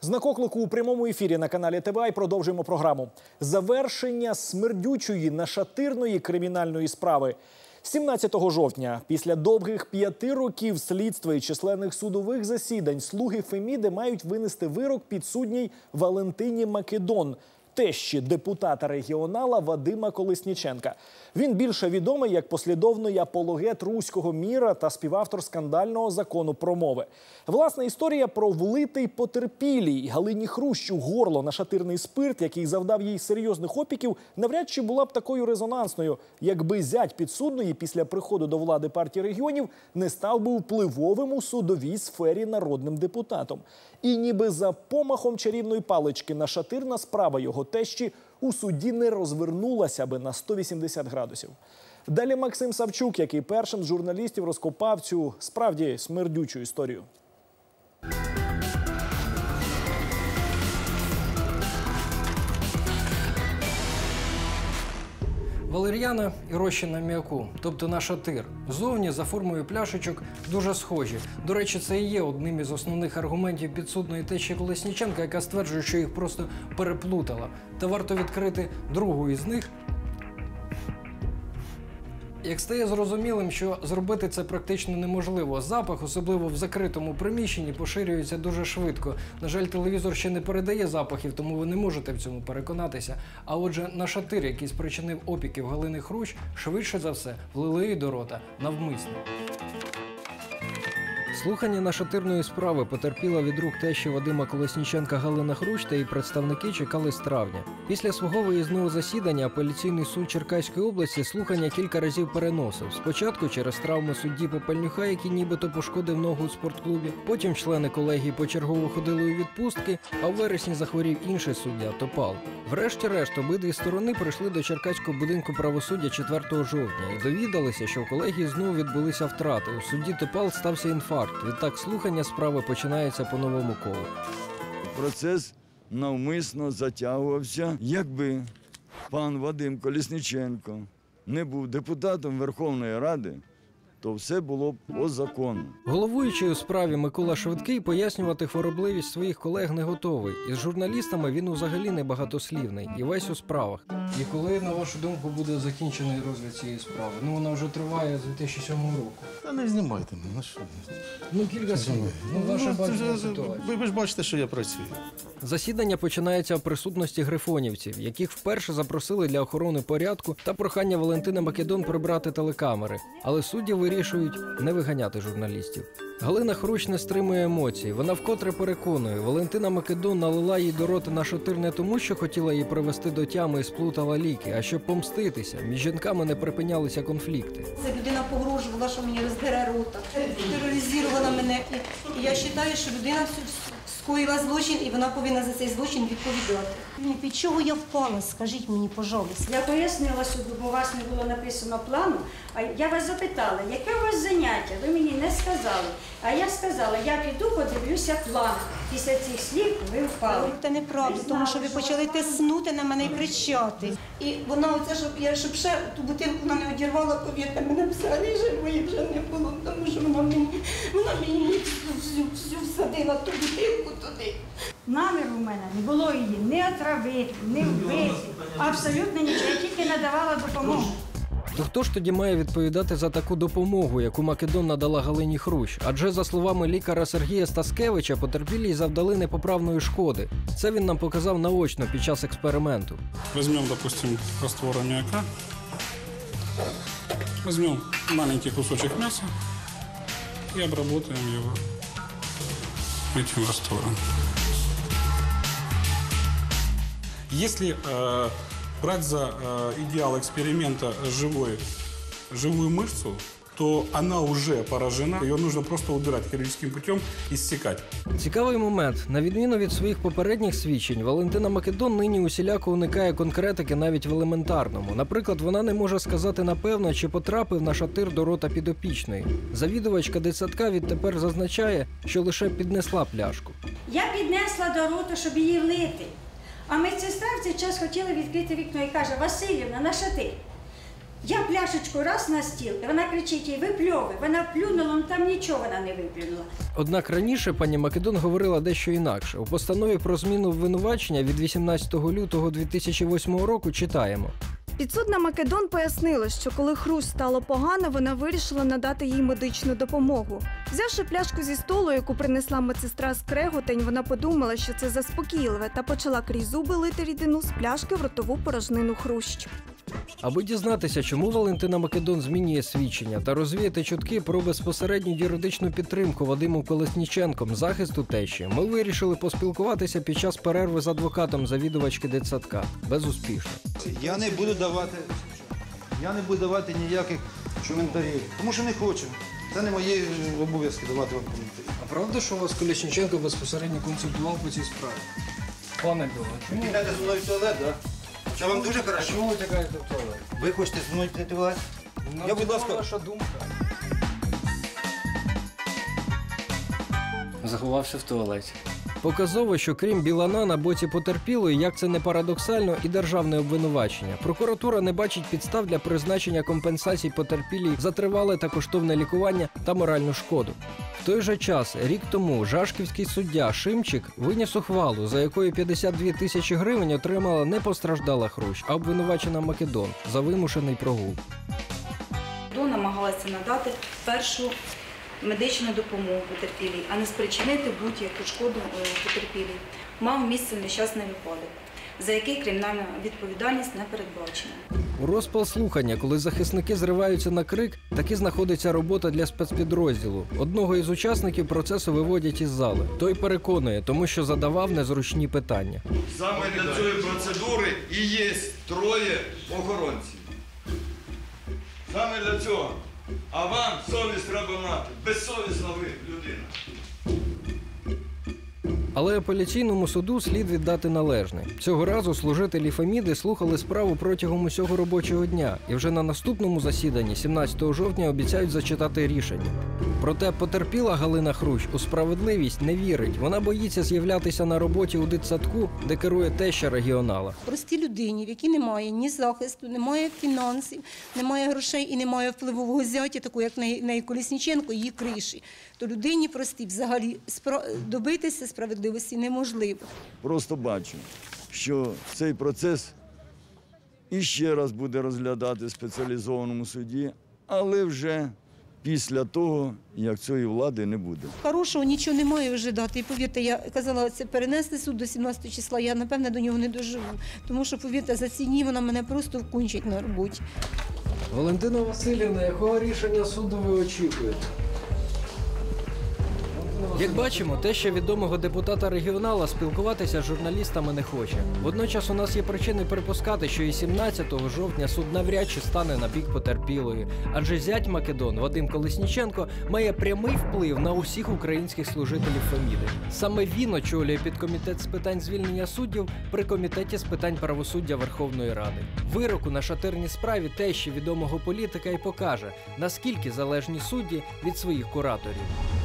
Знак оклику у прямому ефірі на каналі ТВА і продовжуємо програму. Завершення смердючої нашатирної кримінальної справи. 17 жовтня, після довгих п'яти років слідства і численних судових засідань, слуги Феміди мають винести вирок підсудній Валентині Македон, тещі депутата регіонала Вадима Колесніченка. Він більше відомий як послідовний апологет руського міра та співавтор скандального закону про мови. Власна історія про влитий потерпілій Галині Хрущ у горло на шатирний спирт, який завдав їй серйозних опіків, навряд чи була б такою резонансною, якби зять підсудної після приходу до влади партії регіонів не став би впливовим у судовій сфері народним депутатом. І ніби за помахом чарівної палички нашатирна справа його тещі у суді не розвернулася би на 180 градусів. Далі Максим Савчук, який першим з журналістів розкопав цю справді смердючу історію. Валер'яна і розчина м'яку, тобто наша тир. Зовні за формою пляшечок дуже схожі. До речі, це і є одним із основних аргументів підсудної течі Колесніченка, яка стверджує, що їх просто переплутала. Та варто відкрити другу із них. Як стає зрозумілим, що зробити це практично неможливо. Запах, особливо в закритому приміщенні, поширюється дуже швидко. На жаль, телевізор ще не передає запахів, тому ви не можете в цьому переконатися. А отже, на шатир, який спричинив опіків Галини Хрущ, швидше за все влили її до рота навмисно. Слухання нашатирної справи потерпіла від рук тещі Вадима Колесніченка Галина Хрущ та її представники чекали з травня. Після свого виїзного засідання апеляційний суд Черкаської області слухання кілька разів переносив. Спочатку через травми судді Попельнюха, який нібито пошкодив ногу у спортклубі. Потім члени колегії почергово ходили у відпустки, а в вересні захворів інший суддя Топал. Врешті-решт, обидві сторони прийшли до Черкаського будинку правосуддя 4 жовтня і довідалися, що в колегії знову відбулися втрати. У судді Топал стався інфаркт. Відтак слухання справи починається по новому колу. Процес навмисно затягувався. Якби пан Вадим Колісниченко не був депутатом Верховної Ради, то все було б по закону. Головуючий у справі Микола Швидкий пояснювати хворобливість своїх колег не готовий. Із журналістами він взагалі не багатослівний і весь у справах. І коли, на вашу думку, буде закінчений розгляд цієї справи? Ну вона вже триває з 2007 року. Та не знімайте мене, ну що? Ну кілька слів. Ну ваша Ну, це ж- ви, ви ж бачите, що я працюю. Засідання починається в присутності грифонівців, яких вперше запросили для охорони порядку та прохання Валентина Македон прибрати телекамери. Але судді вирішують не виганяти журналістів. Галина Хрущ не стримує емоцій. Вона вкотре переконує, Валентина Македон налила їй до рота на шатир не тому, що хотіла її привести до тями і сплутала ліки, а щоб помститися. Між жінками не припинялися конфлікти. Ця людина погрожувала, що мені роздере рота, тероризувала мене. І, я вважаю, що людина скоїла злочин і вона повинна за цей злочин відповідати. Ні, Під чого я впала? Скажіть мені, пожалуйста. Я пояснила суду, бо у вас не було написано плану. А я вас запитала, яке у вас заняття? Ви мені не сказали. А я сказала, я піду подивлюся план. Після цих слів ви впали. Це неправда, тому що ви почали тиснути на мене і кричати. І вона оце, щоб я щоб ще ту бутилку вона не одірвала, повірте, мене взагалі живої вже не було, тому що вона мені, вона мені всю, всю, всю всадила ту бутилку туди. Наміру у мене не було її не отравити, не вбити. Абсолютно нічого, я тільки надавала допомогу. То хто ж тоді має відповідати за таку допомогу, яку Македон надала Галині Хрущ? Адже за словами лікаря Сергія Стаскевича, потерпілій завдали непоправної шкоди. Це він нам показав наочно під час експерименту. Возьмем, допустим, раствор аммиака. Возьмем маленький кусочек мяса и обработаем его этим раствором. Если брать за э, идеал эксперимента живой, живую мышцу, то она уже поражена. Ее нужно просто убирать хирургическим путем, иссекать. Цікавий момент. На відміну від своїх попередніх свідчень, Валентина Македон нині усіляко уникає конкретики навіть в елементарному. Наприклад, вона не може сказати напевно, чи потрапив на шатир до рота підопічної. Завідувачка дитсадка відтепер зазначає, що лише піднесла пляшку. Я піднесла до рота, щоб її влити. А медсестра в цей час хотіла відкрити вікно і каже, Васильівна, на шатир. Я пляшечку раз на стіл, і вона кричить їй, випльови. Вона плюнула, ну там нічого вона не виплюнула. Однак раніше пані Македон говорила дещо інакше. У постанові про зміну обвинувачення від 18 лютого 2008 року читаємо. Підсудна Македон пояснила, що коли Хрущ стало погано, вона вирішила надати їй медичну допомогу. Взявши пляшку зі столу, яку принесла медсестра з креготень, вона подумала, що це заспокійливе, та почала крізь зуби лити рідину з пляшки в ротову порожнину Хрущ. Аби дізнатися, чому Валентина Македон змінює свідчення та розвіяти чутки про безпосередню юридичну підтримку Вадиму Колесніченком захисту тещі, ми вирішили поспілкуватися під час перерви з адвокатом завідувачки дитсадка. Безуспішно. Я не буду давати. Я не буду давати ніяких коментарів, тому що не хочу. Це не мої е, обов'язки давати вам коментарі. А правда, що вас Колесніченко безпосередньо консультував по цій справі? Пане Біло, Ви підете зі мною в туалет, так? Що вам дуже добре? чому ви така в туалет? Ви хочете зі мною піти в? Я, будь ласка- ваша думка. Заховався в туалеті. Показово, що крім Білана на боці потерпілої, як це не парадоксально, і державне обвинувачення. Прокуратура не бачить підстав для призначення компенсацій потерпілій за тривале та коштовне лікування та моральну шкоду. В той же час, рік тому, жашківський суддя Шимчик виніс ухвалу, за якою 52 тисячі гривень отримала не постраждала Хрущ, а обвинувачена Македон за вимушений прогул. Намагалася надати першу медичну допомогу потерпілій, а не спричинити будь-яку шкоду е, потерпілій. Мав місце нещасний випадок, за який кримінальна відповідальність не передбачена. У розпал слухання, коли захисники зриваються на крик, таки знаходиться робота для спецпідрозділу. Одного із учасників процесу виводять із зали. Той переконує, тому що задавав незручні питання. Саме для цієї процедури і є троє охоронців. Саме для цього. А вам совість треба мати. Безсовісна ви людина. Але апеляційному суду слід віддати належне. Цього разу служителі Феміди слухали справу протягом усього робочого дня, і вже на наступному засіданні, 17 жовтня, обіцяють зачитати рішення. Проте потерпіла Галина Хрущ у справедливість не вірить. Вона боїться з'являтися на роботі у дитсадку, де керує теща регіонала. Простій людині, в якій немає ні захисту, немає фінансів, немає грошей і немає впливового зятя, такого як неї, Колісніченко, її криші, то людині простій взагалі добитися справедливості неможливо. Просто бачу, що цей процес іще раз буде розглядати в спеціалізованому суді, але вже після того, як цієї влади не буде. Хорошого нічого немає вже дати. І повірте, я казала, це перенести суд до 17 числа. Я напевне до нього не доживу. Тому що, повірте, за ці дні вона мене просто вкунчить на роботі. Валентина Васильівна, якого рішення суду ви очікуєте? Як бачимо, те, що відомого депутата регіонала спілкуватися з журналістами не хоче. Водночас у нас є причини припускати, що і 17 жовтня суд навряд чи стане на бік потерпілої, адже зять Македон Вадим Колесніченко має прямий вплив на усіх українських служителів Феміди. Саме він очолює підкомітет з питань звільнення суддів при комітеті з питань правосуддя Верховної Ради. Вирок у нашатирній справі те, що відомого політика і покаже, наскільки залежні судді від своїх кураторів.